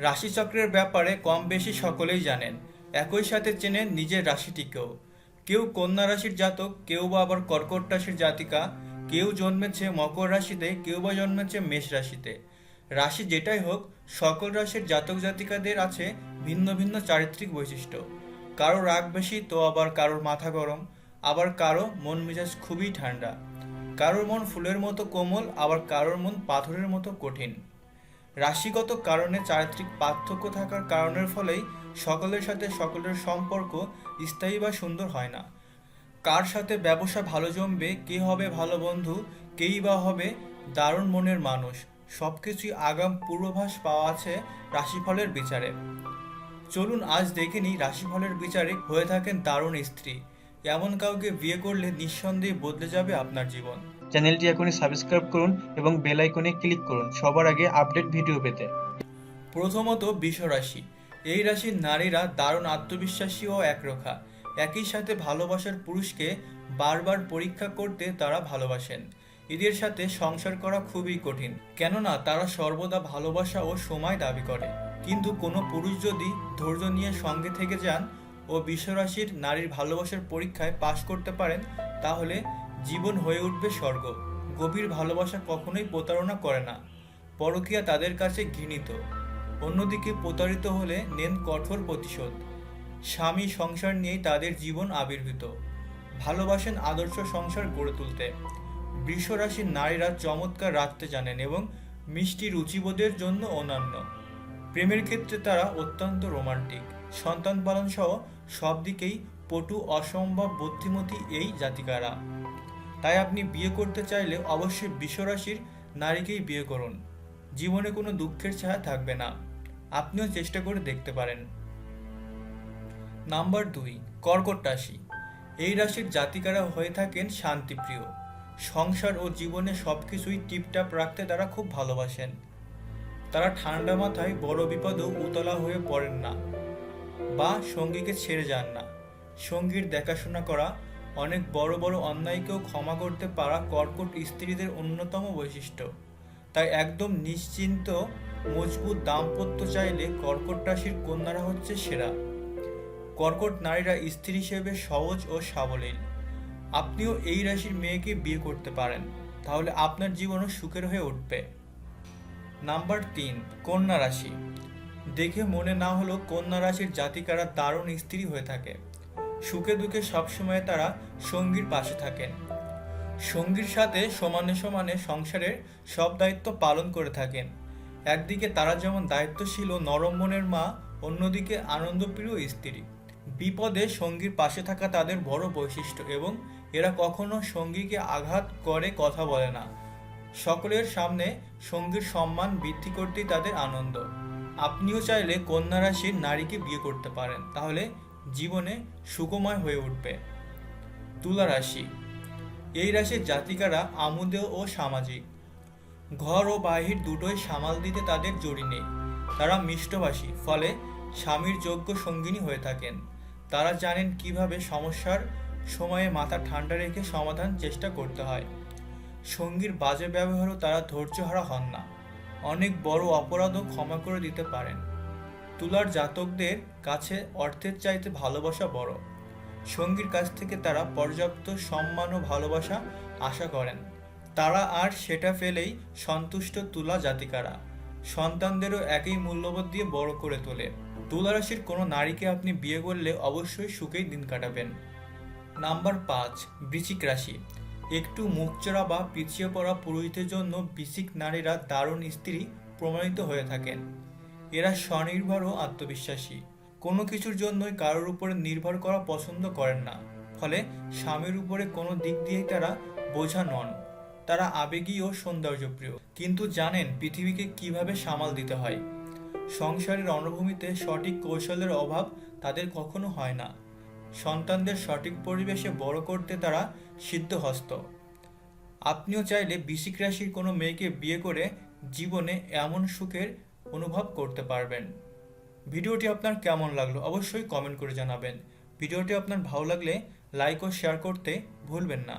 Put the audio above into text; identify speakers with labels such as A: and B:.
A: রাশিচক্রের ব্যাপারে কম বেশি সকলেই জানেন। একই সাথে চেনেন নিজের রাশিটিকেও। কেউ কন্যা রাশির জাতক, কেউ বা আবার কর্কট রাশির জাতিকা, কেউ জন্মেছে মকর রাশিতে, কেউ বা জন্মেছে মেষ রাশিতে। রাশি যেটাই হোক, সকল রাশির জাতক জাতিকাদের আছে ভিন্ন ভিন্ন চারিত্রিক বৈশিষ্ট্য। কারও রাগ বেশি তো আবার কারোর মাথা গরম, আবার কারও মন মেজাজ খুবই ঠান্ডা। কারোর মন ফুলের মতো কোমল, আবার কারোর মন পাথরের মতো কঠিন। রাশিগত কারণে চারিত্রিক পার্থক্য থাকার কারণের ফলেই সকলের সাথে সকলের সম্পর্ক স্থায়ী বা সুন্দর হয় না। কার সাথে ব্যবসা ভালো জমবে, কে হবে ভালো বন্ধু, কেই বা হবে দারুণ মনের মানুষ সব কিছুই আগাম পূর্বাভাস পাওয়া আছে রাশিফলের বিচারে। চলুন আজ দেখে নিই রাশিফলের বিচারে হয়ে থাকেন দারুণ স্ত্রী। এমন কাউকে বিয়ে করলে নিঃসন্দেহে বদলে যাবে আপনার জীবন।
B: চ্যানেলটি এখনই সাবস্ক্রাইব করুন এবং বেল আইকনে ক্লিক করুন। সবার আগে আপডেট ভিডিও পেতে।
A: প্রথমত রাশি এই রাশির নারীরা দারুণ আত্মবিশ্বাসী ও একরোখা। একই সাথে ভালোবাসার পুরুষকে বারবার পরীক্ষা করতে তারা ভালোবাসেন। এদের সাথে সংসার করা খুবই কঠিন, কেননা তারা সর্বদা ভালোবাসা ও সময় দাবি করে। কিন্তু কোনো পুরুষ যদি ধৈর্য নিয়ে সঙ্গে থেকে যান ও বিশ্বরাশির নারীর ভালোবাসার পরীক্ষায় পাশ করতে পারেন, তাহলে জীবন হয়ে উঠবে স্বর্গ। গভীর ভালোবাসা কখনোই প্রতারণা করে না। পরকীয়া তাদের কাছে ঘৃণিত। অন্যদিকে প্রতারিত হলে নেন কঠোর প্রতিশোধ। স্বামী সংসার নিয়েই তাদের জীবন আবির্ভূত। ভালোবাসেন আদর্শ সংসার গড়ে তুলতে। বৃষ রাশির নারীরা চমৎকার রাখতে জানেন এবং মিষ্টি রুচিবোধের জন্য অনন্য। প্রেমের ক্ষেত্রে তারা অত্যন্ত রোমান্টিক। সন্তান পালন সহ সব দিকেই পটু, অসম্ভব বুদ্ধিমতী এই জাতিকারা। তাই আপনি বিয়ে করতে চাইলে অবশ্যই বিশ্বরাশির নারীকেই বিয়ে করুন। জীবনে কোনো দুঃখের ছায়া থাকবে না। আপনিও চেষ্টা করে দেখতে পারেন। নাম্বার দুই, কর্কট রাশি। এই রাশির জাতিকারা হয়ে থাকেন শান্তিপ্রিয়। সংসার ও জীবনে সব কিছুই টিপটাপ রাখতে তারা খুব ভালোবাসেন। তারা ঠান্ডা মাথায় বড় বিপদেও উতলা হয়ে পড়েন না বা সঙ্গীকে ছেড়ে যান না। সঙ্গীর দেখাশোনা করা অনেক বড় বড় অন্যায়কেও ক্ষমা করতে পারা কর্কট স্ত্রীদের অন্যতম বৈশিষ্ট্য। তাই একদম নিশ্চিন্ত, মজবুত দাম্পত্য চাইলে কর্কট রাশির কন্যারা হচ্ছে সেরা। কর্কট নারীরা স্ত্রী হিসেবে সহজ ও সাবলীল। আপনিও এই রাশির মেয়েকে বিয়ে করতে পারেন, তাহলে আপনার জীবনও সুখের হয়ে উঠবে। নাম্বার তিন, কন্যা রাশি। দেখে মনে না হলেও কন্যা রাশির জাতিকারা দারুণ স্ত্রী হয়ে থাকে। সুখে দুঃখে সবসময় তারা সঙ্গীর পাশে থাকেন। সঙ্গীর সাথে সমানে সমানে সংসারের সব দায়িত্ব পালন করে থাকেন। একদিকে তারা যেমন দায়িত্বশীল ও নরম মনের মা, অন্যদিকে আনন্দপ্রিয় স্ত্রী। বিপদে সঙ্গীর পাশে থাকা তাদের বড় বৈশিষ্ট্য এবং এরা কখনো সঙ্গীকে আঘাত করে কথা বলে না। সকলের সামনে সঙ্গীর সম্মান বৃদ্ধি করতেই তাদের আনন্দ। আপনিও চাইলে কন্যা রাশির নারীকে বিয়ে করতে পারেন। তাহলে জীবনে সুখময় হয়ে উঠবে। তুলা রাশি। এই রাশির জাতিকারা আমুদেয় ও সামাজিক। ঘর ও বাহির দুটোই সামাল দিতে তাদের জড়ি নেই। তারা মিষ্টভাষী, ফলে স্বামীর যোগ্য সঙ্গিনী হয়ে থাকেন। তারা জানেন কীভাবে সমস্যার সময়ে মাথা ঠান্ডা রেখে সমাধান চেষ্টা করতে হয়। সঙ্গীর বাজে ব্যবহারও তারা ধৈর্যহারা হন না। অনেক বড় অপরাধও ক্ষমা করে দিতে পারেন। তুলার জাতকদের কাছে অর্থের চাইতে ভালোবাসা বড়। সঙ্গীর কাছ থেকে তারা পর্যাপ্ত সম্মান ও ভালোবাসা আশা করেন। তারা আর সেটা ফেলেই সন্তুষ্ট তুলা জাতিকারা। সন্তানদেরও একই মূল্যবোধ দিয়ে বড় করে তোলে। তুলা রাশির কোনো নারীকে আপনি বিয়ে করলে অবশ্যই সুখেই দিন কাটাবেন। নাম্বার পাঁচ বৃচিক রাশি। একটু মুখচড়া বা পিছিয়ে পড়া পুরোহিতের জন্য বৃশ্চিক নারীরা দারুণ স্ত্রী প্রমাণিত হয়ে থাকেন। এরা স্বনির্ভর ও আত্মবিশ্বাসী। কোনো কিছুর জন্যই কারোর উপরে নির্ভর করা পছন্দ করেন না। ফলে স্বামীর উপরে কোনো দিক দিয়েই তারা বোঝা নন। তারা আবেগী ও সৌন্দর্যপ্রিয়। কিন্তু জানেন পৃথিবীকে কীভাবে সামাল দিতে হয়। সংসারের রণভূমিতে সঠিক কৌশলের অভাব তাদের কখনো হয় না। সন্তানদের সঠিক পরিবেশে বড় করতে তারা সিদ্ধহস্ত। আপনিও চাইলে বৃশ্চিক রাশির কোনো মেয়েকে বিয়ে করে জীবনে এমন সুখের অনুভব করতে পারবেন। ভিডিওটি আপনার কেমন লাগল অবশ্যই কমেন্ট করে জানাবেন। ভিডিওটি আপনার ভালো লাগলে লাইক ও শেয়ার করতে ভুলবেন না।